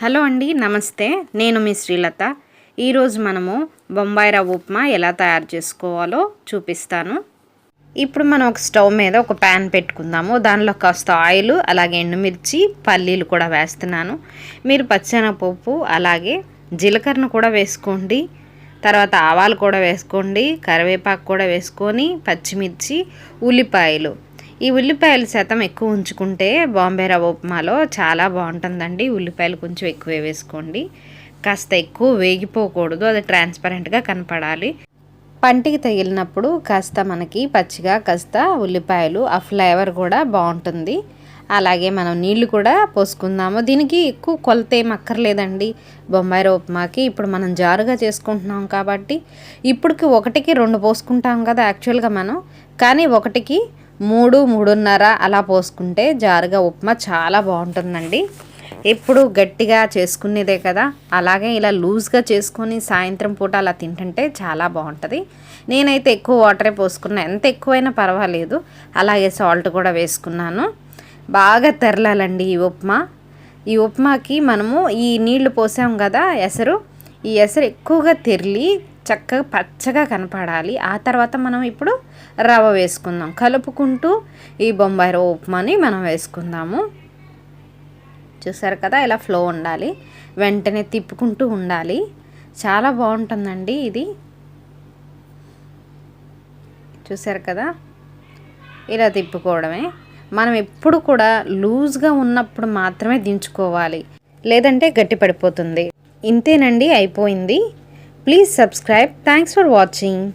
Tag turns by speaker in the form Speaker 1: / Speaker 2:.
Speaker 1: Hello అండి నమస్తే. నేను మీ శ్రీలత. ఈరోజు మనము బొంబాయి రవ్వ ఉప్మా ఎలా తయారు చేసుకోవాలో చూపిస్తాను. ఇప్పుడు మనం ఒక స్టవ్ మీద ఒక ప్యాన్ పెట్టుకుందాము. దానిలో కాస్త ఆయిల్ అలాగే ఎండుమిర్చి పల్లీలు కూడా వేస్తున్నాను. మీరు పచ్చెనపప్పు అలాగే జీలకర్రను కూడా వేసుకోండి. తర్వాత ఆవాలు కూడా వేసుకోండి. కరివేపాకు కూడా వేసుకొని పచ్చిమిర్చి ఉల్లిపాయలు ఈ ఉల్లిపాయల శాతం ఎక్కువ ఉంచుకుంటే బాంబే రవ్వ ఉప్మాలో చాలా బాగుంటుందండి. ఉల్లిపాయలు కొంచెం ఎక్కువే వేసుకోండి. కాస్త ఎక్కువ వేగిపోకూడదు. అది ట్రాన్స్పరెంట్గా కనపడాలి. పంటికి తగిలినప్పుడు కాస్త మనకి పచ్చిగా కాస్త ఉల్లిపాయలు ఆ ఫ్లేవర్ కూడా బాగుంటుంది. అలాగే మనం నీళ్ళు కూడా పోసుకుందాము. దీనికి ఎక్కువ కొలత ఏం అక్కర్లేదండి. బొంబాయి ఉప్మాకి ఇప్పుడు మనం జారుగా చేసుకుంటున్నాం కాబట్టి ఇప్పటికి ఒకటికి రెండు పోసుకుంటాం కదా యాక్చువల్గా మనం. కానీ ఒకటికి మూడు మూడున్నర అలా పోసుకుంటే జారుగా ఉప్మా చాలా బాగుంటుందండి. ఎప్పుడు గట్టిగా చేసుకునేదే కదా. అలాగే ఇలా లూజ్గా చేసుకొని సాయంత్రం పూట అలా తింటుంటే చాలా బాగుంటుంది. నేనైతే ఎక్కువ వాటరే పోసుకున్నా. ఎంత ఎక్కువైనా పర్వాలేదు. అలాగే సాల్ట్ కూడా వేసుకున్నాను. బాగా తెరలాలండి ఈ ఉప్మా. ఈ ఉప్మాకి మనము ఈ నీళ్ళు పోసాం కదా ఎసరు. ఈ ఎసరు ఎక్కువగా తెరిలి చక్కగా పచ్చగా కనపడాలి. ఆ తర్వాత మనం ఇప్పుడు రవ్వ వేసుకుందాం. కలుపుకుంటూ ఈ బొంబాయి రవ్వ ఉప్మాని మనం వేసుకుందాము. చూసారు కదా ఇలా ఫ్లో ఉండాలి. వెంటనే తిప్పుకుంటూ ఉండాలి. చాలా బాగుంటుందండి ఇది. చూసారు కదా ఇలా తిప్పుకోవడమే. మనం ఎప్పుడు కూడా లూజ్గా ఉన్నప్పుడు మాత్రమే దించుకోవాలి. లేదంటే గట్టి పడిపోతుంది ఇంతేనండి అయిపోయింది. Please subscribe. Thanks for watching.